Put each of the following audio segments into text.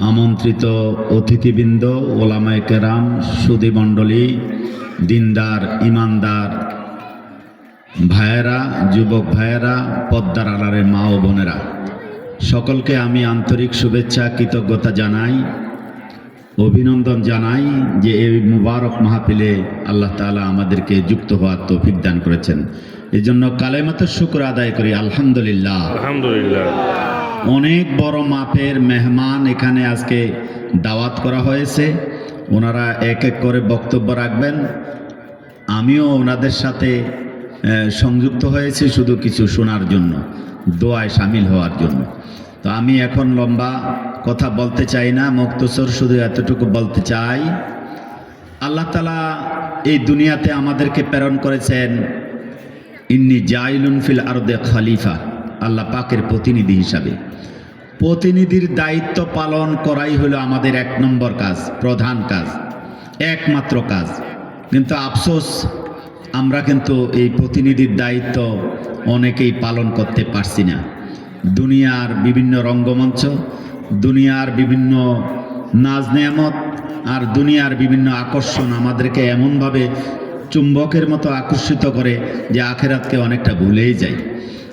আমন্ত্রিত অতিথিবৃন্দ, ওলামায় কেরাম, সুদী মণ্ডলী, দিনদার, ইমানদার ভাইয়েরা, যুবক ভাইয়েরা, পদ্মার আলারের মা ও বোনেরা, সকলকে আমি আন্তরিক শুভেচ্ছা, কৃতজ্ঞতা জানাই, অভিনন্দন জানাই যে এই মুবারক মাহফিলে আল্লাহ তাআলা আমাদেরকে যুক্ত হওয়ার তৌফিক দান করেছেন। এই জন্য কালেমাত শুক্র আদায় করি, আলহামদুলিল্লাহ। আলহামদুলিল্লাহ। অনেক বড় মাপের মেহমান এখানে আজকে দাওয়াত করা হয়েছে। ওনারা এক এক করে বক্তব্য রাখবেন। আমিও ওনাদের সাথে সংযুক্ত হয়েছি শুধু কিছু শোনার জন্য, দোয়ায় সামিল হওয়ার জন্য। তো আমি এখন লম্বা কথা বলতে চাই না মুক্তসর শুধু এতটুকু বলতে চাই। আল্লাহ তালা এই দুনিয়াতে আমাদেরকে প্রেরণ করেছেন, ইন্নি জাইলুন ফিল আরদে খলিফা। আল্লাহ পাকের প্রতিনিধি হিসাবে। প্রতিনিধির দায়িত্ব পালন করাই হলো আমাদের এক নম্বর কাজ, প্রধান কাজ, একমাত্র কাজ। কিন্তু আফসোস, আমরা কিন্তু এই প্রতিনিধির দায়িত্ব অনেকেই পালন করতে পারছি না। দুনিয়ার বিভিন্ন রঙ্গমঞ্চ, দুনিয়ার বিভিন্ন নাজ নেয়ামত আর দুনিয়ার বিভিন্ন আকর্ষণ আমাদেরকে এমনভাবে চুম্বকের মতো আকর্ষিত করে যে আখেরাতকে অনেকটা ভুলেই যায়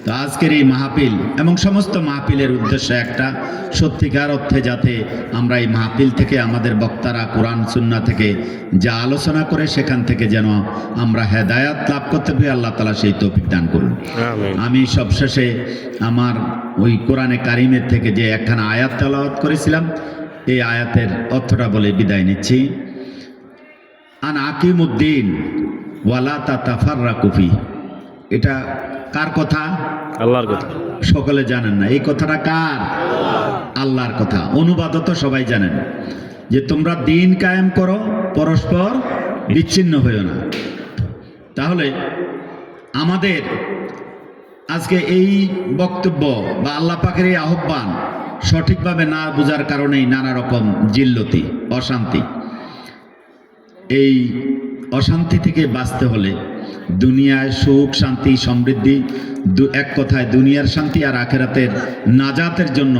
তো আজকের এই মাহফিল এবং সমস্ত মাহফিলের উদ্দেশ্য একটা সত্যিকার অর্থে যাতে আমরা এই মাহফিল থেকে আমাদের বক্তারা কোরআন সুন্না থেকে যা আলোচনা করে সেখান থেকে যেন আমরা হেদায়াত লাভ করতে পারি আল্লাহ তালা সেই তৌফিক দান করুন। আমি সবশেষে আমার ওই কোরআনে কারিমের থেকে যে একখানা আয়াত তেলাওয়াত করেছিলাম এই আয়াতের অর্থটা বলে বিদায় নিচ্ছি। আন আকিমুদ্দিন ওয়ালা তা তাফাররা কুফি এটা কার কথা? আল্লাহর কথা। সকলে জানেন না। এই কথাটা কার? আল্লাহর কথা। অনুবাদও তো সবাই জানেন। যে তোমরা দিন কায়েম করো পরস্পর বিচ্ছিন্ন হইও না। তাহলে আমাদের আজকে এই বক্তব্য বা আল্লাহ পাকের এই আহ্বান সঠিকভাবে না বোঝার কারণেই নানা রকম জিল্লতি অশান্তি। এই অশান্তি থেকে বাঁচতে হলে দুনিয়ায় সুখ, শান্তি, সমৃদ্ধি এক কথায় দুনিয়ার শান্তি আর আখেরাতের নাজাতের জন্য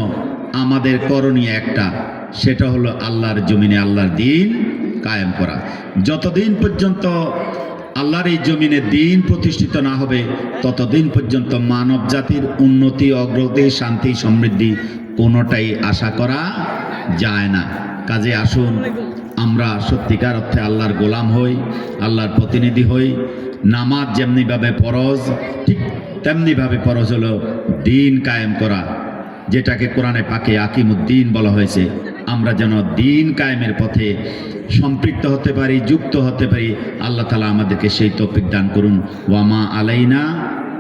আমাদের করণীয় একটা। সেটা হলো আল্লাহর জমিনে আল্লাহর দিন কায়েম করা। যতদিন পর্যন্ত আল্লাহর এই জমিনে দিন প্রতিষ্ঠিত না হবে, ততদিন পর্যন্ত মানব জাতির উন্নতি, অগ্রগতি, শান্তি, সমৃদ্ধি কোনোটাই আশা করা যায় না। কাজে আসুন, আমরা সত্যিকার অর্থে আল্লাহর গোলাম হই, আল্লাহর প্রতিনিধি হই নামাজ যেমনিভাবে ফরজ, ঠিক তেমনিভাবে ফরজ হলো দিন কায়েম করা, যেটাকে কোরআনে পাকে আকিমুদ্দিন বলা হয়েছে। আমরা যেন দিন কায়েমের পথে সম্পৃক্ত হতে পারি, যুক্ত হতে পারি, আল্লাহ তালা আমাদেরকে সেই তৌফিক দান করুন। ওয়ামা আলাইনা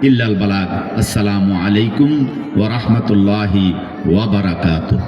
ইল্লাল বালাগ। আসসালামু আলাইকুম ওয়া রাহমাতুল্লাহি ওয়া বারাকাতুহু।